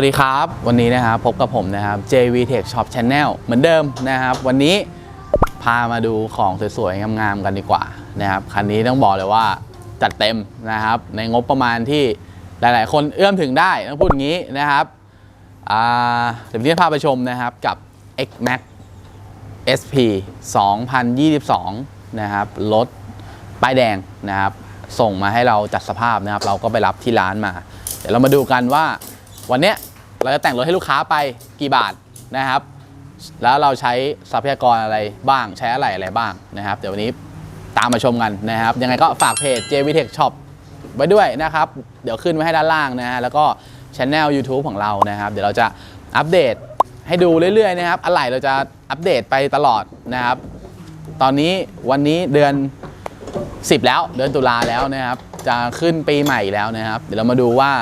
สวัสดีครับ วันนี้นะครับพบกับผมนะครับ JV Tech Shop Channel เหมือนเดิมนะครับ วันนี้พามาดูของสวยๆงามๆกันดีกว่านะครับคันนี้ต้องบอกเลยว่าจัดเต็มนะครับ ในงบประมาณที่หลายๆ คนเอื้อมถึงได้ต้องพูดอย่างนี้นะครับอ่าเดี๋ยวนี้พาไปชมนะครับกับ X Max SP 2022 นะครับรถป้ายแดงนะครับ ส่งมาให้เราจัดสภาพนะครับ เราก็ไปรับที่ร้านมา เดี๋ยวเรามาดูกันว่าวันเนี้ย เราจะแต่งรถให้ลูกค้าไปกี่บาทนะครับ แล้วเราใช้ทรัพยากรอะไรบ้างใช้อะไรอะไรบ้างนะครับ เดี๋ยววันนี้ตามมาชมกันนะครับ ยังไงก็ฝากเพจ JVTech Shop ไว้ด้วยนะครับ เดี๋ยวขึ้นไว้ให้ด้านล่างนะฮะแล้วก็ช anel YouTube ของเรานะครับ เดี๋ยวเราจะอัปเดตให้ดูเรื่อยๆนะครับอะไรเราจะอัปเดตไปตลอดนะครับ ตอนนี้วันนี้เดือน 10 แล้วเดือนตุลาแล้วนะครับ จะขึ้นปีใหม่แล้วนะครับ เดี๋ยวเรามาดูว่า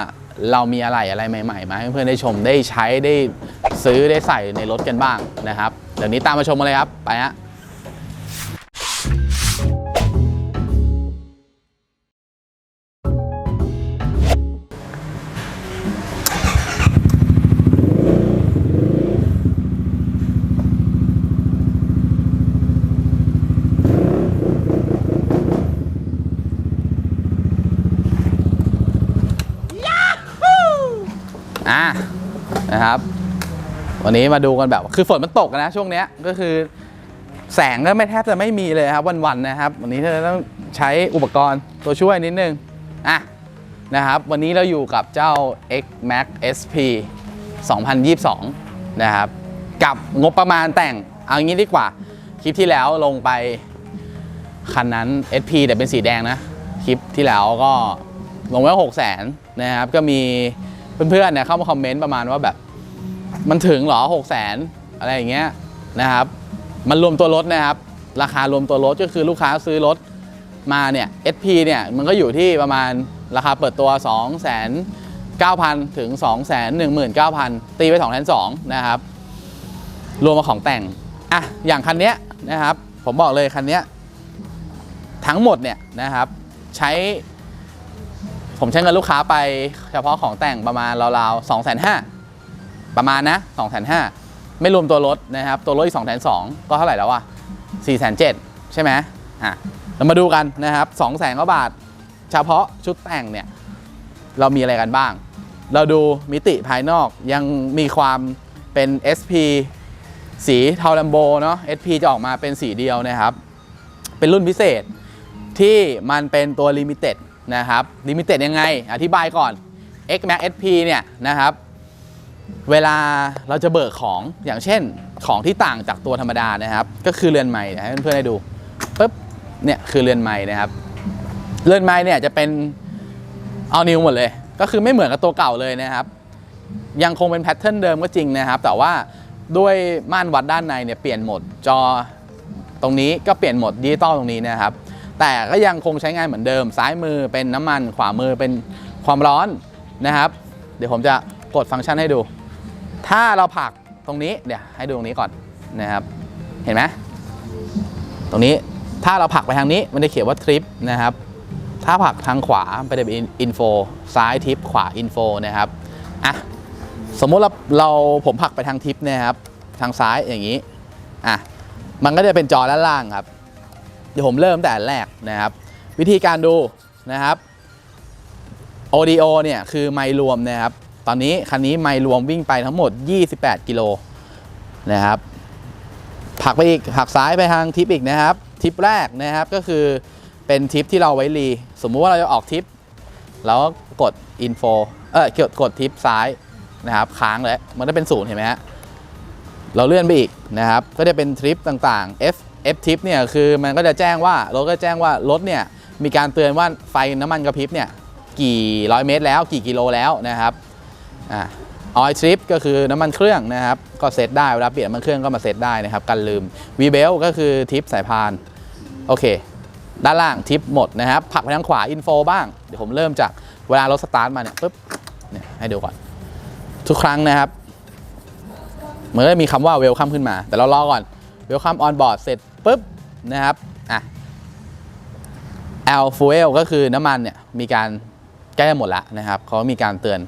เรามีอะไรอะไรใหม่ๆมาให้เพื่อนได้ชมได้ใช้ได้ซื้อได้ใส่ในรถกันบ้างนะครับเดี๋ยวนี้ตามมาชมกันเลยครับไปฮะ นะครับ วันนี้มาดูกันแบบคือฝนมันตกนะช่วงเนี้ยก็คือแสงก็ไม่แทบจะไม่มีเลยครับวันๆนะครับ วันนี้เราต้องใช้อุปกรณ์ตัวช่วยนิดนึงอะนะครับวันนี้เราอยู่กับเจ้า X Max SP 2022 นะครับ กับงบประมาณแต่งเอางี้ดีกว่า คลิปที่แล้วลงไปคันนั้น SP แต่เป็นสีแดงนะ คลิปที่แล้วก็ลงไว้6 0 0 0 0นะครับ ก็มีเพื่อนๆเนี่ยเข้ามาคอมเมนต์ประมาณว่าแบบ มันถึงหรอ6 0 0 0 0 0อะไรอย่างเงี้ยนะครับ มันรวมตัวรถนะครับ ราคารวมตัวรถก็คือลูกค้าซื้อรถมาเนี่ย SP เนี่ยมันก็อยู่ที่ประมาณราคาเปิดตัว 2 9 0 0 0 ถึง 2 1 9 0 0 0 ตีไป2 2 0 0นะครับ รวมมาของแต่ง อะ อย่างคันเนี้ยนะครับ ผมบอกเลยคันเนี้ยทั้งหมดเนี่ยนะครับ ใช้ ผมใช้เงินลูกค้าไปเฉพาะของแต่งประมาณราวๆ2 5 0 0 0 ประมาณนะ2 5 0 0 0ไม่รวมตัวรถนะครับ ตัวรถอีก2 2 0 0 0ก็เท่าไหร่แล้ววะ4 7 0 0 0ใช่ไหมอะเรามาดูกันนะครับ2 0 0 0 0 0กว่าบาท เฉพาะชุดแต่งเนี่ย เรามีอะไรกันบ้าง เราดูมิติภายนอกยังมีความเป็น SP สีเทาลัมโบเนาะ SP จะออกมาเป็นสีเดียวนะครับ เป็นรุ่นพิเศษที่มันเป็นตัว Limited นะครับ Limited ยังไง อธิบายก่อน X Max SP เนี่ยนะครับ เวลาเราจะเบิกของอย่างเช่นของที่ต่างจากตัวธรรมดานะครับ ก็คือเรือนไม้ให้เพื่อนๆได้ดูปุ๊บเนี่ยคือเรือนไม้นะครับ เรือนไม้เนี่ยจะเป็นเอานิวหมดเลย ก็คือไม่เหมือนกับตัวเก่าเลยนะครับ ยังคงเป็นแพทเทิร์นเดิมก็จริงนะครับ แต่ว่าด้วยม่านวัดด้านในเนี่ยเปลี่ยนโหมดจอตรงนี้ก็เปลี่ยนโหมดดิจิตอลตรงนี้นะครับ แต่ก็ยังคงใช้งานเหมือนเดิม ซ้ายมือเป็นน้ำมัน ขวามือเป็นความร้อนนะครับ เดี๋ยวผมจะกดฟังก์ชันให้ดู ถ้าเราผักตรงนี้เดี๋ยวให้ดูตรงนี้ก่อนนะครับ เห็นไหมตรงนี้ถ้าเราผักไปทางนี้มันจะเขียนว่าทริปนะครับ ถ้าผักทางขวาไปจะเป็นอินโฟซ้ายทิปขวาอินโฟนะครับอะสมมุติเราเราผมผักไปทางทิปนะครับ ทางซ้ายอย่างนี้อะมันก็จะเป็นจอด้านล่างครับ เดี๋ยวผมเริ่มแต่แรกนะครับ วิธีการดูนะครับ audio เนี่ยคือไมค์รวมนะครับ ตอนนี้คันนี้ไมค์รวมวิ่งไปทั้งหมด 28 กิโลนะครับผักไปอีกผักซ้ายไปทางทิปอีกนะครับ ทิปแรกนะครับก็คือเป็นทิปที่เราไว้รีสมมุติว่าเราจะออกทิปแล้วก็กด info เออกดกดทิปซ้ายนะครับค้างเลยมันจะเป็นศูนย์เห็นไหมฮะเราเลื่อนไปอีกนะครับ ก็จะเป็นทริปต่างๆ F F ทริปเนี่ยคือมันก็จะแจ้งว่ารถก็แจ้งว่ารถเนี่ยมีการเตือนว่าไฟน้ำมันกระพริบเนี่ยกี่ร้อยเมตรแล้วกี่กิโลแล้วนะครับ อ่าออยทริปก็คือน้ำมันเครื่องนะครับ ก็เซตได้ เวลาเปลี่ยนน้ำมันเครื่องก็มาเซตได้นะครับกันลืม V belt ก็คือทิปสายพาน โอเค ด้านล่างทิปหมดนะครับ ผักไปทางขวาอินโฟบ้าง เดี๋ยวผมเริ่มจากเวลารถสตาร์ทมาเนี่ยปุ๊บเนี่ยให้ดูก่อน ทุกครั้งนะครับเหมือนมีคำว่า welcome ขึ้นมา แต่เรารอก่อน welcome on board เสร็จปุ๊บนะครับอะ L fuel ก็คือน้ำมันเนี่ยมีการใกล้หมดแล้วนะครับเขามีการเตือน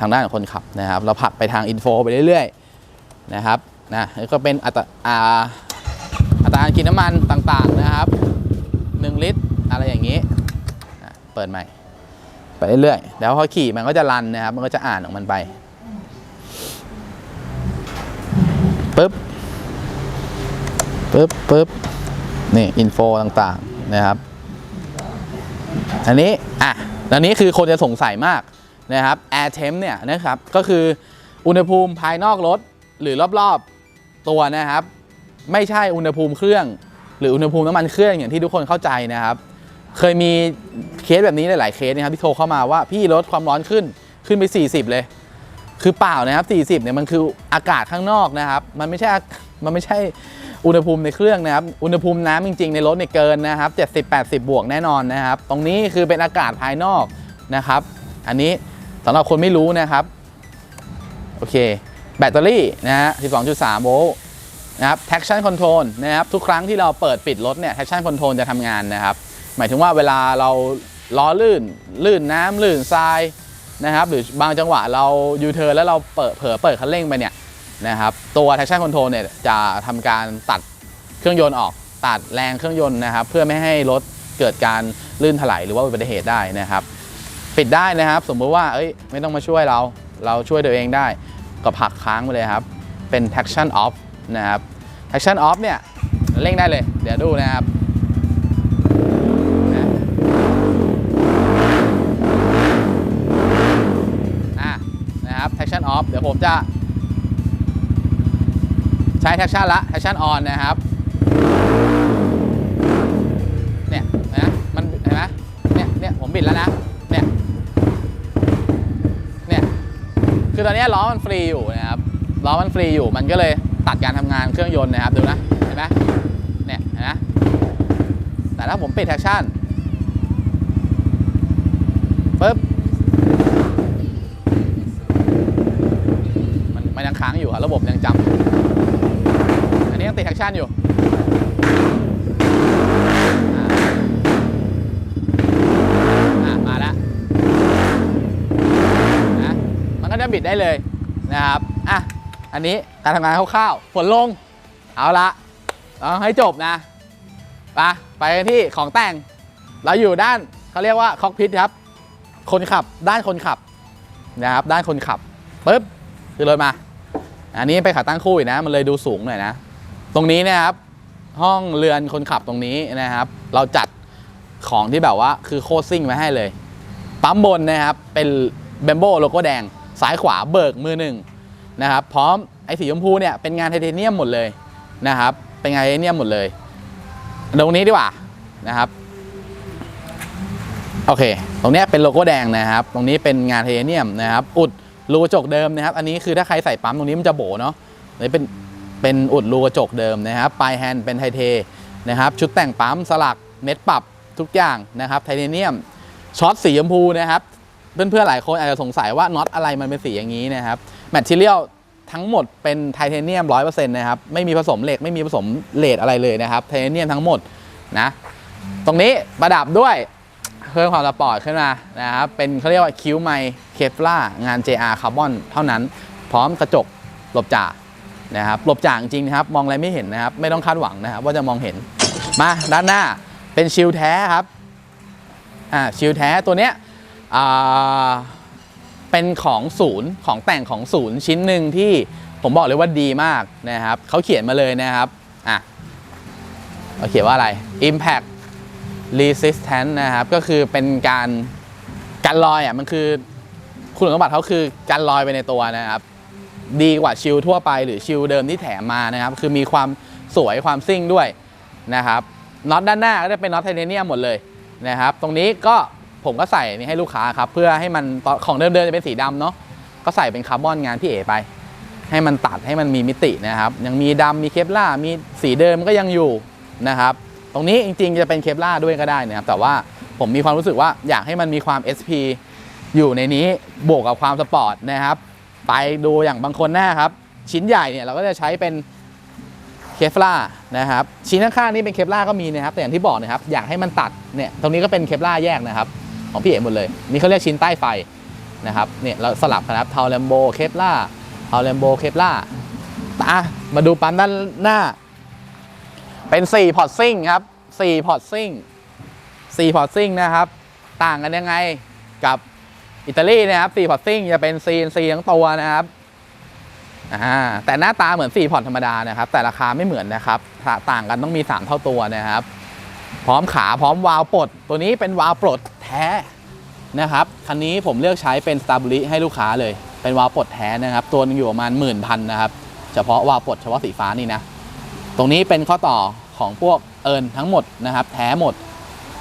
ทางด้านของคนขับนะครับ เราผลักไปทางอินโฟไปเรื่อยๆนะครับนะก็เป็นอัตราอัตราการกินน้ำมันต่างๆนะครับ 1 ลิตรอะไรอย่างนี้อะเปิดใหม่ ไปเรื่อยๆแล้วพอขี่มันก็จะรันนะครับ มันก็จะอ่านของมันไปปึ๊บปึ๊บปึ๊บนี่อินโฟต่างๆนะครับ อันนี้ อะอันนี้คือคนจะสงสัยมาก นะครับ air temp เนี่ยนะครับก็คืออุณหภูมิภายนอกรถหรือรอบๆตัวนะครับ ไม่ใช่อุณหภูมิเครื่อง หรืออุณหภูมิน้ำมันเครื่องอย่างที่ทุกคนเข้าใจนะครับ เคยมีเคสแบบนี้หลายๆเคสนะครับที่โทรเข้ามาว่าพี่ลดความร้อนขึ้นขึ้นไป 40 เลย คือเปล่านะครับ40เนี่ยมันคืออากาศข้างนอกนะครับ มันไม่ใช่มันไม่ใช่อุณหภูมิในเครื่องนะครับ อุณหภูมิน้ำจริงๆ ในรถเนี่ยเกินนะครับ70-80 บวกแน่นอนนะครับ ตรงนี้คือเป็นอากาศภายนอกนะครับ อันนี้ สำหรับคนไม่รู้นะครับ โอเค แบตเตอรี่นะฮะ 12.3 โวลต์นะครับ traction control นะครับ ทุกครั้งที่เราเปิดปิดรถเนี่ย traction control จะทำงานนะครับ หมายถึงว่าเวลาเราล้อลื่น ลื่นน้ำลื่นทรายนะครับ หรือบางจังหวะเรายูเทิร์นแล้วเราเปิดเผลอเปิดคันเร่งไปเนี่ยนะครับ ตัว traction control เนี่ยจะทำการตัดเครื่องยนต์ออก ตัดแรงเครื่องยนต์นะครับ เพื่อไม่ให้รถเกิดการลื่นถลายหรือว่าอุบัติเหตุได้นะครับ ปิดได้นะครับ สมมติว่าเอ้ยไม่ต้องมาช่วยเรา เราช่วยตัวเองได้ก็ผลักค้างไปเลยครับ เป็น traction off นะครับ traction off เนี่ยเร่งได้เลย เดี๋ยวดูนะครับนะนะครับ traction off เดี๋ยวผมจะ ใช้ traction ละ traction on นะครับเนี่ยนะมันเห็นไหมเนี่ยเนี่ยผมบิดแล้วนะ คือตอนนี้ล้อมันฟรีอยู่นะครับล้อมันฟรีอยู่มันก็เลยตัดการทำงานเครื่องยนต์นะครับดูนะเห็นไหมเนี่ยเห็นไหมแต่ถ้าผมปิดแท็กชั่นปึ๊บมันมันยังค้างอยู่ครับระบบยังจำอันนี้ยังติดแท็กชั่นอยู่ บิดได้เลยนะครับอะอันนี้การทำงานคร่าวๆฝนลง เอาละเอาให้จบนะไปไปกันที่ของแต่ง เราอยู่ด้านเขาเรียกว่าคอกพิทครับ คนขับด้านคนขับนะครับด้านคนขับปึ๊บคือรถมา อันนี้ไปขาตั้งคู่อีกนะ มันเลยดูสูงหน่อยนะ ตรงนี้นะครับห้องเรือนคนขับตรงนี้นะครับ เราจัดของที่แบบว่าคือโคตรซิ่งไว้ให้เลย ปั๊มบนนะครับเป็นเบมโบโลโก้แดง ซ้ายขวาเบิกมือหนึ่งนะครับพร้อมไอ้สีชมพูเนี่ยเป็นงานไทเทเนียมหมดเลยนะครับเป็นงานไทเทเนียมหมดเลยตรงนี้ดีกว่านะครับโอเค ตรงนี้เป็นโลโก้แดงนะครับ ตรงนี้เป็นงานไทเทเนียมนะครับ อุดรูกระจกเดิมนะครับ อันนี้คือถ้าใครใส่ปั๊มตรงนี้มันจะโบเนาะนนี้เป็นเป็นอุดรูกระจกเดิมนะครับ ปลายแฮนด์เป็นไทเทนะครับ ชุดแต่งปั๊มสลักเม็ดปรับทุกอย่างนะครับ ไทเทเนียม ช็อตสีชมพูนะครับ เพื่อนๆหลายคนอาจจะสงสัยว่าน็อตอะไรมันเป็นสีอย่างนี้นะครับแมทเทียลทั้งหมดเป็นไทเทเนียม100%นะครับไม่มีผสมเหล็กไม่มีผสมเลดอะไรเลยนะครับไทเทเนียมทั้งหมดนะตรงนี้ประดับด้วยเพิ่มความสปอร์ตขึ้นมานะครับเป็นเขาเรียกว่าคิ้วไมเคฟล่างาน JR คาร์บอนเท่านั้น พร้อมกระจกหลบจ่านะครับหลบจ่าจริงนะครับ มองอะไรไม่เห็นนะครับ ไม่ต้องคาดหวังนะครับ ว่าจะมองเห็นมาด้านหน้าเป็นชิลแท้ครับอ่าชิลแท้ตัวเนี้ย เป็นของศูนย์ของแต่งของศูนย์ชิ้นหนึ่งที่ผมบอกเลยว่าดีมากนะครับเขาเขียนมาเลยนะครับอะเขาเขียนว่าอะไร Impact Resistant นะครับก็คือเป็นการการลอยอะมันคือคุณสมบัติเขาคือการลอยไปในตัวนะครับ ดีกว่าชิลทั่วไปหรือชิลเดิมที่แถมมานะครับ คือมีความสวยความซิ่งด้วยนะครับน็อตด้านหน้าก็จะเป็นน็อตไทเทเนียมหมดเลยนะครับ ตรงนี้ก็ ผมก็ใส่นี่ให้ลูกค้าครับ เพื่อให้มันตอนของเดิมๆจะเป็นสีดำเนาะก็ใส่เป็นคาร์บอนงานพี่เอไป ให้มันตัดให้มันมีมิตินะครับ ยังมีดำมีเคปล่ามีสีเดิมก็ยังอยู่นะครับ ตรงนี้จริงๆจะเป็นเคปล่าด้วยก็ได้นะครับ แต่ว่าผมมีความรู้สึกว่าอยากให้มันมีความ SP อยู่ในนี้บวกกับความสปอร์ตนะครับ ไปดูอย่างบางคนหน้าครับ ชิ้นใหญ่เนี่ยเราก็จะใช้เป็นเคฟล่านะครับชิ้นข้างๆนี่เป็นเคฟล่าก็มีนะครับแต่อย่างที่บอกนะครับอยากให้มันตัดเนี่ยตรงนี้ก็เป็นเคฟล่าแยกนะครับ ของพี่เอ๋หมดเลย นี่เขาเรียกชิ้นใต้ไฟนะครับเนี่ยเราสลับนะครับเทาแลมโบเคปล่าเทาแลมโบเคปล่าอะมาดูปั๊มด้านหน้า เป็น 4 พอร์ตซิ่งครับ 4 พอร์ตซิ่ง 4 พอร์ตซิ่งนะครับ ต่างกันยังไงกับอิตาลีนะครับ 4 พอร์ตซิ่งจะเป็น CNC ทั้งตัวนะครับอ่าแต่หน้าตาเหมือน 4 พอร์ตธรรมดานะครับ แต่ราคาไม่เหมือนนะครับ ต่างกันต้องมี 3 เท่าตัวนะครับ พร้อมขาพร้อมวาล์วปลด ตัวนี้เป็นวาล์วปลดแท้นะครับ คันนี้ผมเลือกใช้เป็น s t a b l i ให้ลูกค้าเลย เป็นวาล์วปลดแท้นะครับ ตัวนึงอยู่ประมาณหมื่นพันนะครับ เฉพาะวาล์วปลดเฉพาะสีฟ้านี่นะ ตรงนี้เป็นข้อต่อของพวกเอิญทั้งหมดนะครับ แท้หมด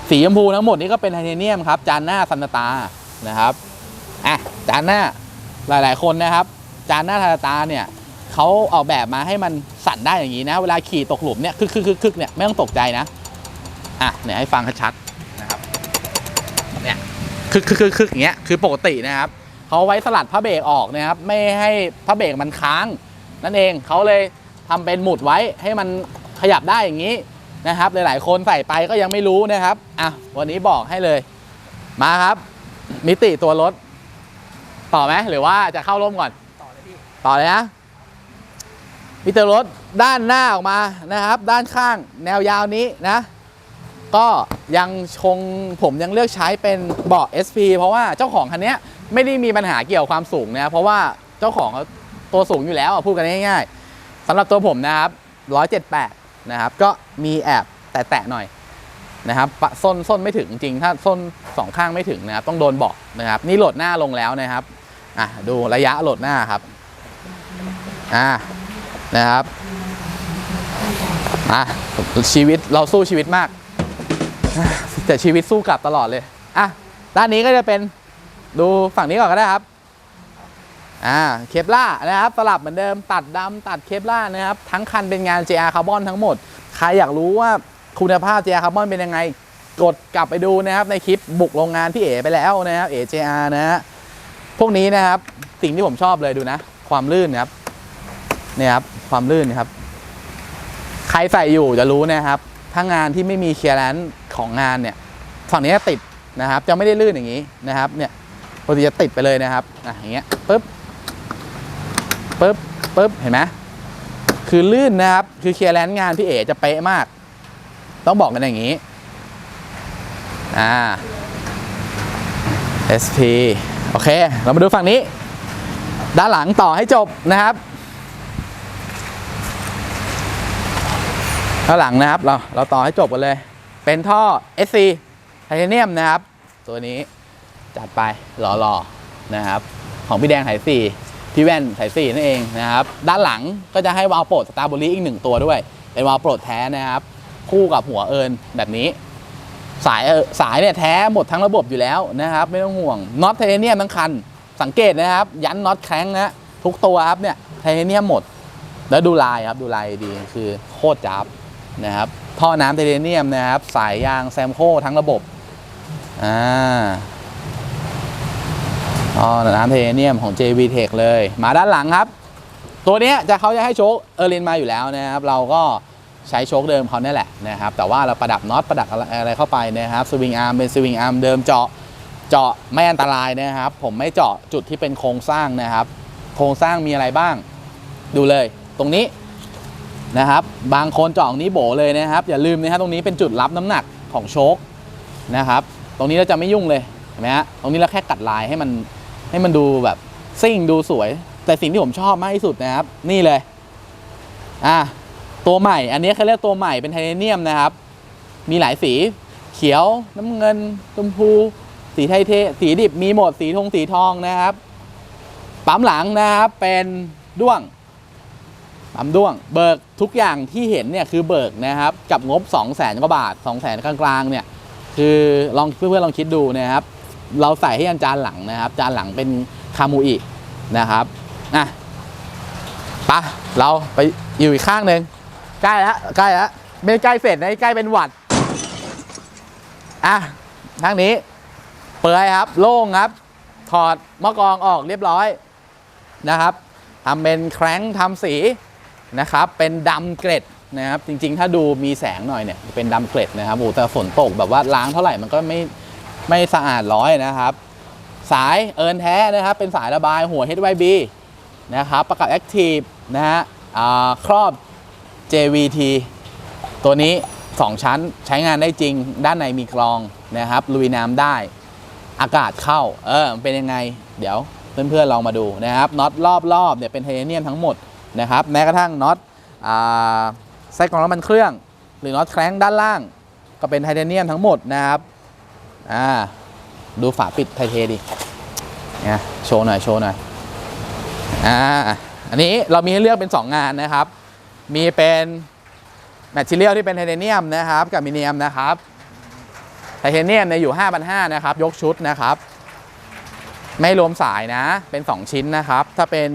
สีชมพูทั้งหมดนี่ก็เป็นไทเทเนียมครับ จานหน้าซันตา นะครับ อะ จานหน้าหลายๆ คนนะครับ จานหน้าซันตาเนี่ยเขาออกแบบมาให้มันสั่นได้อย่างนี้นะ เวลาขี่ตกหลุมเนี่ยคึกคึกคึกเนี่ยไม่ต้องตกใจนะ อะเนี่ยให้ฟังชัดๆนะครับเนี่ยคึกคึกคึกคึกอย่างเงี้ยคือปกตินะครับเขาไว้สลัดพระเบรกออกนะครับ ไม่ให้พระเบรกมันค้าง นั่นเองเขาเลยทำเป็นหมุดไว้ให้มันขยับได้อย่างนี้นะครับ หลายๆ คนใส่ไปก็ยังไม่รู้นะครับอะวันนี้บอกให้เลยมาครับ มิติตัวรถ ต่อไหมหรือว่าจะเข้าร่มก่อน ต่อเลยพี่ต่อเลยนะมิเตอร์รถด้านหน้าออกมานะครับ ด้านข้างแนวยาวนี้นะ ก็ยังชงผมยังเลือกใช้เป็นเบาะ SP เพราะว่าเจ้าของคันนี้ไม่ได้มีปัญหาเกี่ยวกับความสูงนะเพราะว่าเจ้าของเขาตัวสูงอยู่แล้วพูดกันง่ายๆสำหรับตัวผมนะครับ 178 นะครับ ก็มีแอบแตะๆหน่อยนะครับปะส้นส้นไม่ถึงจริง ถ้าส้นสองข้างไม่ถึงนะครับต้องโดนเบาะนะครับ นี่โหลดหน้าลงแล้วนะครับอะดูระยะโหลดหน้าครับอ่านะครับอะชีวิตเราสู้ชีวิตมาก แต่ชีวิตสู้กลับตลอดเลย อะ ด้านนี้ก็จะเป็นดูฝั่งนี้ก่อนก็ได้ครับ อ่า เคปล่านะครับ สลับเหมือนเดิม ตัดดำตัดเคปล่านะครับ ทั้งคันเป็นงาน JR Carbon ทั้งหมด ใครอยากรู้ว่าคุณภาพ JR Carbon เป็นยังไง กดกลับไปดูนะครับ ในคลิปบุกโรงงานพี่เอ๋ไปแล้วนะครับ เอ๋ JR นะฮะ พวกนี้นะครับ สิ่งที่ผมชอบเลยดูนะ ความลื่นนะครับ เนี่ยครับ ความลื่นนะครับ ใครใส่อยู่จะรู้นะครับ ถ้างานที่ไม่มีเคลียร์แลนซ์ของงานเนี่ยฝั่งนี้จะติดนะครับ จะไม่ได้ลื่นอย่างนี้นะครับเนี่ยปกติจะติดไปเลยนะครับอะอย่างเงี้ยปึ๊บปึ๊บปึ๊บเห็นไหมคือลื่นนะครับ คือเคลียร์แลนซ์งานพี่เอ๋จะเป๊ะมาก ต้องบอกกันอย่างนี้อ่า SP โอเค เรามาดูฝั่งนี้ ด้านหลังต่อให้จบนะครับ ด้านหลังนะครับเราเราต่อให้จบกันเลย เป็นท่อ SC ไทเทเนียมนะครับ ตัวนี้จัดไปหล่อๆนะครับ ของพี่แดงสายสี่พี่แว่นสายสี่นั่นเองนะครับ ด้านหลังก็จะให้วาล์วโปรดสตาร์บรีอีกหนึ่งตัวด้วย เป็นวาล์วโปรดแท้นะครับ คู่กับหัวเอิญแบบนี้ สายสายเนี่ยแท้หมดทั้งระบบอยู่แล้วนะครับ ไม่ต้องห่วงน็อตไทเทเนียมทั้งคัน สังเกตนะครับ ยันน็อตแข้งนะทุกตัวครับเนี่ยไทเทเนียมหมด แล้วดูลายครับดูลายดีคือโคตรจับ นะครับท่อน้ำไทเทเนียมนะครับ สายยางแซมโคทั้งระบบอ่าท่อน้ำไทเทเนียมของ JV Tech เลย มาด้านหลังครับ ตัวนี้จะเขาจะให้โชคเออร์ลินมาอยู่แล้วนะครับ เราก็ใช้โชคเดิมเขาเนี่ยแหละนะครับ แต่ว่าเราประดับน็อตประดับอะไรเข้าไปนะครับสวิงอาร์มเป็นสวิงอาร์มเดิมเจาะเจาะไม่อันตรายนะครับ ผมไม่เจาะจุดที่เป็นโครงสร้างนะครับ โครงสร้างมีอะไรบ้าง ดูเลย ตรงนี้ นะครับ บางคนเจาะตรงนี้โบเลยนะครับ อย่าลืมนะครับตรงนี้เป็นจุดรับน้ำหนักของโชคนะครับ ตรงนี้เราจะไม่ยุ่งเลยเห็นไหมฮะตรงนี้เราแค่กัดลายให้มันให้มันดูแบบซิ่งดูสวย แต่สิ่งที่ผมชอบมากที่สุดนะครับ นี่เลยอะตัวใหม่ อันนี้เขาเรียกตัวใหม่เป็นไทเทเนียมนะครับ มีหลายสีเขียวน้ำเงินชมพู สีไทเทสีดิบมีหมดสีทงสีทองนะครับปั๊มหลังนะครับเป็นด้วง ปั๊มด้วง เบิกทุกอย่างที่เห็นเนี่ยคือเบิกนะครับ กับงบ 2 0 0แสนกว่าบาท 2 0 0แสนกลางๆเนี่ยคือลองเพื่อนๆลองคิดดูนะครับ เราใส่ให้ยันจานหลังนะครับ จานหลังเป็นคามูอินะครับอะปะเราไปอยู่อีกข้างหนึ่งใกล้แล้วใกล้แล้วไม่ใกล้เสร็จนะใกล้เป็นหวัดอะทางนี้ เปลือยครับ โล่งครับ ถอดมะกรองออกเรียบร้อยนะครับทำเป็นแคร้งทำสี นะครับ เป็นดำเกล็ดนะครับ จริงๆ ถ้าดูมีแสงหน่อยเนี่ย เป็นดำเกล็ดนะครับโอ้แต่ฝนตกแบบว่าล้างเท่าไหร่มันก็ไม่ไม่สะอาดร้อยนะครับ สายเอิร์นแท้นะครับ เป็นสายระบายหัว HYB นะครับ ประกับ Active นะฮะครอบ JVT ตัวนี้ 2 ชั้นใช้งานได้จริง ด้านในมีกรองนะครับ ลุยน้ำได้ อากาศเข้า เออ เป็นยังไง เดี๋ยวเพื่อนๆลองมาดูนะครับน็อตรอบๆเนี่ยเป็นไทเทเนียมทั้งหมด นะครับแม้กระทั่งน็อตไส้กรองน้ำมันเครื่อง หรือน็อตแคร้งด้านล่าง ก็เป็นไทเทเนียมทั้งหมดนะครับอ่าดูฝาปิดไทเทดิเนี่ยโชว์หน่อยโชว์หน่อยอ่าอันนี้เรามีให้เลือกเป็น 2 งานนะครับ มีเป็นแมทเทียลที่เป็นไทเทเนียมนะครับกับมิเนียมนะครับไทเทเนียมเนี่ยอยู่ 5,500นะครับ ยกชุดนะครับ ไม่รวมสายนะเป็น 2 ชิ้นนะครับ ถ้าเป็น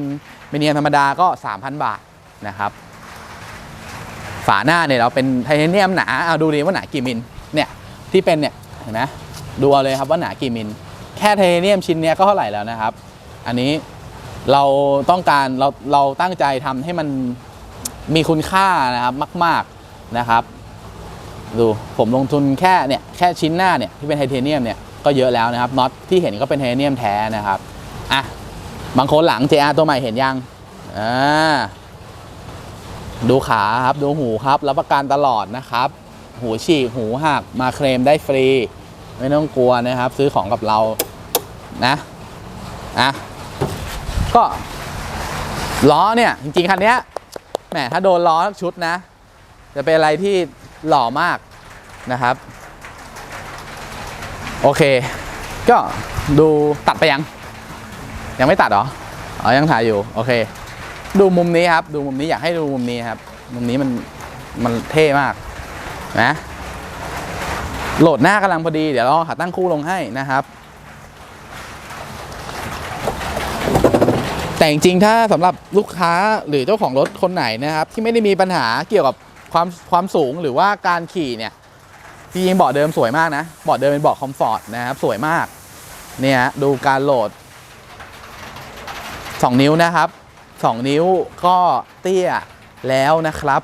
มิเนียมธรรมดาก็ 3,000 บาทนะครับ ฝาหน้าเนี่ยเราเป็นไทเทเนียมหนาเอาดูดิว่าหนากี่มิลเนี่ยที่เป็นเนี่ยเห็นไหมดูเอาเลยครับว่าหนากี่มิลแค่ไทเทเนียมชิ้นเนี้ยก็เท่าไหร่แล้วนะครับ อันนี้เราต้องการเราเราตั้งใจทำให้มันมีคุณค่านะครับมาก ๆนะครับ ดูผมลงทุนแค่เนี่ยแค่ชิ้นหน้าเนี่ยที่เป็นไทเทเนียมเนี่ยก็เยอะแล้วนะครับน็อตที่เห็นก็เป็นไทเทเนียมแท้นะครับอะ บางคนหลัง JR ตัวใหม่เห็นยังอ่าดูขาครับดูหูครับรับประกันตลอดนะครับ หูฉีกหูหักมาเคลมได้ฟรี ไม่ต้องกลัวนะครับ ซื้อของกับเรานะอะก็ล้อเนี่ย จริงๆคันเนี้ยแหมถ้าโดนล้อชุดนะ จะเป็นอะไรที่หล่อมากนะครับ โอเค ก็ดูตัดไปยัง ยังไม่ตัดเหรออ๋อยังถ่ายอยู่โอเค ดูมุมนี้ครับ ดูมุมนี้อยากให้ดูมุมนี้ครับ มุมนี้มันมันเท่มากนะโหลดหน้ากำลังพอดีเดี๋ยวเราหาตั้งคู่ลงให้นะครับ แต่จริงๆถ้าสำหรับลูกค้าหรือเจ้าของรถคนไหนนะครับ ที่ไม่ได้มีปัญหาเกี่ยวกับความความสูงหรือว่าการขี่เนี่ยจริงๆเบาะเดิมสวยมากนะเบาะเดิมเป็นเบาะคอมฟอร์ตนะครับสวยมากเนี่ยดูการโหลด 2 นิ้วนะครับ 2 นิ้วก็เตี้ยแล้วนะครับ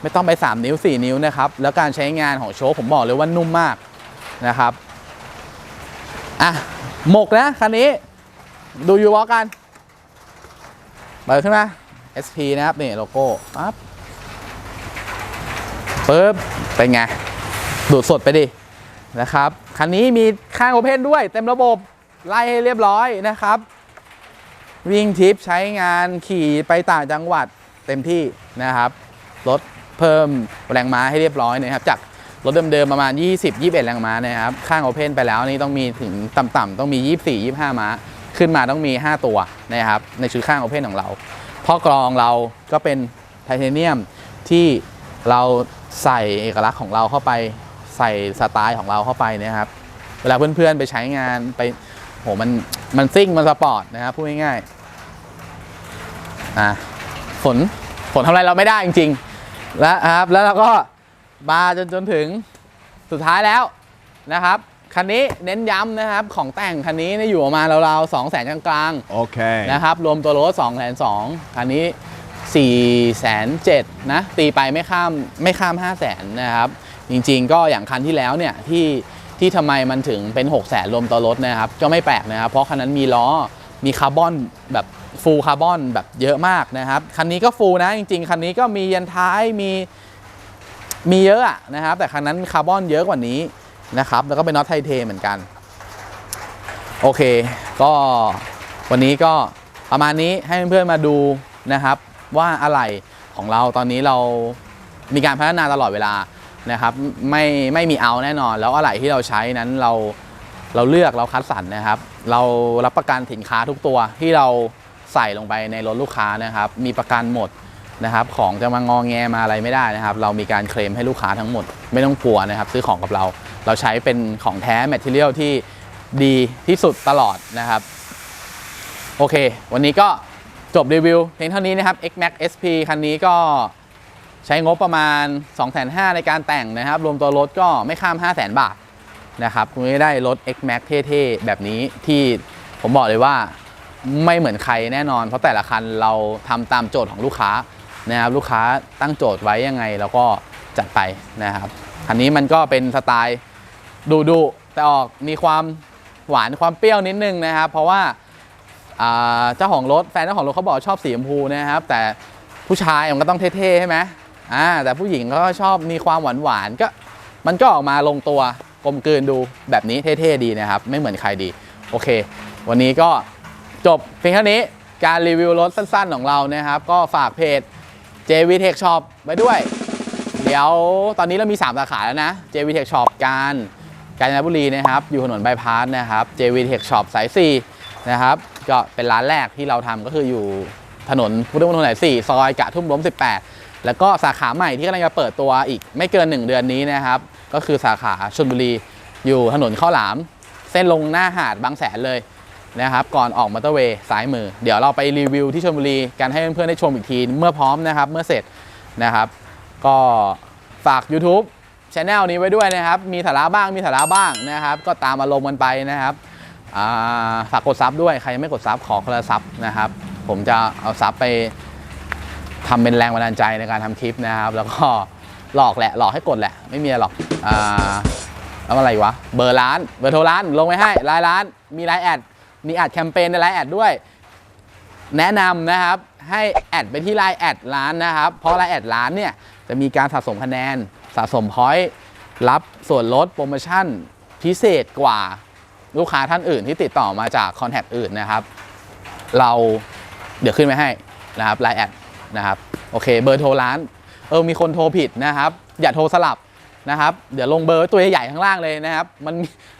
ไม่ต้องไป 3 นิ้ว 4 นิ้วนะครับ แล้วการใช้งานของโชว์ผมบอกเลยว่านุ่มมากนะครับอะหมกนะคันนี้ ดูยูวอลกันเปิดขึ้นมา SP นะครับนี่โลโก้ปั๊บปึ๊บเป็นไง ดูดสดไปดินะครับ คันนี้มีข้างโอเพนด้วยเต็มระบบไล่ให้เรียบร้อยนะครับ วิ่งทิปใช้งานขี่ไปต่างจังหวัดเต็มที่นะครับรถเพิ่มแรงม้าให้เรียบร้อยนะครับจากรถเดิมๆประมาณ 20 21 แรงม้านะครับข้างโอเพนไปแล้วนี่ต้องมีถึงต่ำๆต้องมี 24 25 ม้า ขึ้นมาต้องมี 5 ตัวนะครับในชุดข้างโอเพนของเราพ่อกรองเราก็เป็นไทเทเนียมที่เราใส่เอกลักษณ์ของเราเข้าไปใส่สไตล์ของเราเข้าไปนะครับ เวลาเพื่อนๆไปใช้งานไป โหมันมันซิ่งมันสปอร์ตนะครับพูดง่ายๆอะฝนฝนทำอะไรเราไม่ได้จริงๆแล้วครับแล้วเราก็มาจนจนถึงสุดท้ายแล้วนะครับคันนี้เน้นย้ำนะครับของแต่งคันนี้เนี่ยอยู่ประมาณราวๆสองแสนกลางๆ Okay. นะครับรวมตัวรถ2 2 0 0 0คันนี้4 7 0 0นะตีไปไม่ข้ามไม่ข้าม5 0 0 0 0นะครับจริงๆ ก็อย่างคันที่แล้วเนี่ยที่ ที่ทำไมมันถึงเป็น6 0 0 0 0รวมตัวรถนะครับก็ไม่แปลกนะครับ เพราะคันนั้นมีล้อมีคาร์บอนแบบฟูลคาร์บอนแบบเยอะมากนะครับ คันนี้ก็ฟูลนะจริงๆ คันนี้ก็มียันท้ายมีมีเยอะอะนะครับ แต่คันนั้นคาร์บอนเยอะกว่านี้นะครับ แล้วก็เป็นน็อตไทเทเหมือนกัน โอเค ก็วันนี้ก็ประมาณนี้ให้เพื่อนๆมาดูนะครับ ว่าอะไรของเราตอนนี้เรามีการพัฒนาตลอดเวลา นะครับไม่ไม่มีเอาแน่นอน แล้วอะไรที่เราใช้นั้นเราเราเลือกเราคัดสรรนะครับ เรารับประกันสินค้าทุกตัวที่เราใส่ลงไปในรถลูกค้านะครับ มีประกันหมดนะครับ ของจะมางองแงมาอะไรไม่ได้นะครับ เรามีการเคลมให้ลูกค้าทั้งหมด ไม่ต้องกลัวนะครับ ซื้อของกับเรา เราใช้เป็นของแท้แมทเทียลที่ดีที่สุดตลอดนะครับ โอเค วันนี้ก็จบรีวิวเพียงเท่านี้นะครับ X-Max SP คันนี้ก็ ใช้งบประมาณ 2 5 0 0 0ในการแต่งนะครับ รวมตัวรถก็ไม่ข้าม 500,000 บาทนะครับคุณจะได้รถ X-Max เท่ๆ แบบนี้ที่ผมบอกเลยว่าไม่เหมือนใครแน่นอน เพราะแต่ละคันเราทำตามโจทย์ของลูกค้านะครับลูกค้าตั้งโจทย์ไว้ยังไงเราก็จัดไปนะครับคันนี้มันก็เป็นสไตล์ดุดุๆแต่ออกมีความหวานความเปรี้ยวนิดนึงนะครับ เพราะว่าอ่าเจ้าของรถแฟนเจ้าของรถเขาบอกชอบสีชมพูนะครับ แต่ผู้ชายมันก็ต้องเท่ๆใช่ไหม อ่าแต่ผู้หญิงเขาก็ชอบมีความหวานหวานก็ มันก็ออกมาลงตัวกลมกลืนดูแบบนี้เท่ๆดีนะครับ ไม่เหมือนใครดี โอเค วันนี้ก็จบเพียงเท่านี้การรีวิวรถสั้นๆของเรานะครับ ก็ฝากเพจ JV Tech Shop ไว้ด้วย เดี๋ยวตอนนี้เรามี 3 สาขาแล้วนะ JV Tech Shop การกาญจนบุรีนะครับ อยู่ถนนบายพาสนะครับ JV Tech Shop สาย4นะครับ ก็เป็นร้านแรกที่เราทำก็คืออยู่ถนนพุทธมณฑลสาย4ซอยกะทุ่มล้ม 18 แล้วก็สาขาใหม่ที่กำลังจะเปิดตัวอีกไม่เกิน 1 เดือนนี้นะครับ ก็คือสาขาชลบุรีอยู่ถนนข้าวหลาม เส้นลงหน้าหาดบางแสนเลยนะครับก่อนออกมอเตอร์เวย์ซ้ายมือ เดี๋ยวเราไปรีวิวที่ชลบุรีกันให้เพื่อนๆได้ชมอีกทีเมื่อพร้อมนะครับเมื่อเสร็จนะครับ ก็ฝาก YouTube c anel นี้ไว้ด้วยนะครับ มีสาระบ้างมีสาระบ้างนะครับ ก็ตามอารมณ์กันไปนะครับฝากกดซับด้วยใครยังไม่กดซับขอคนละซับนะครับ ผมจะเอาซับไป ทำเป็นแรงบันดาลใจในการทำคลิปนะครับ แล้วก็หลอกแหละหลอกให้กดแหละ ไม่มีอะหรอกอ่าแล้วอะไรวะเบอร์ร้านเบอร์โทรร้านลงไว้ให้รายร้าน มีไลน์แอดมีแอดแคมเปญในไลน์แอดด้วย แนะนำนะครับให้แอดไปที่ไลน์แอดร้านนะครับ เพราะไลน์แอดร้านเนี่ยจะมีการสะสมคะแนนสะสมพอยต์รับส่วนลดโปรโมชั่นพิเศษกว่าลูกค้าท่านอื่นที่ติดต่อมาจากคอนแทคอื่นนะครับ เราเดี๋ยวขึ้นไว้ให้นะครับไลน์แอด นะครับโอเคเบอร์โทรร้านเออมีคนโทรผิดนะครับ อย่าโทรสลับนะครับ เดี๋ยวลงเบอร์ตัวใหญ่ๆข้างล่างเลยนะครับ มัน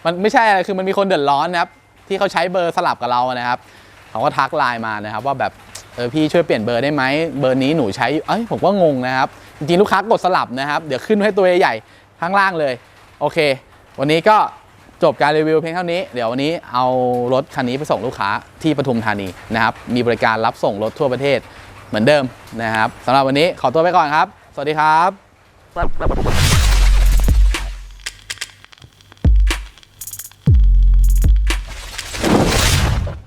มันไม่ใช่อะไรคือมันมีคนเดือดร้อนนะครับ ที่เขาใช้เบอร์สลับกับเรานะครับเขาก็ทักไลน์มานะครับ ว่าแบบเออพี่ช่วยเปลี่ยนเบอร์ได้ไหมเบอร์นี้หนูใช้เอ้ยผมก็งงนะครับ จริงๆลูกค้ากดสลับนะครับ เดี๋ยวขึ้นให้ตัวใหญ่ข้างล่างเลย โอเค วันนี้ก็จบการรีวิวเพียงเท่านี้ เดี๋ยววันนี้เอารถคันนี้ไปส่งลูกค้าที่ปทุมธานีนะครับ มีบริการรับส่งรถทั่วประเทศ เหมือนเดิมนะครับสำหรับวันนี้ขอตัวไปก่อนครับ สวัสดีครับ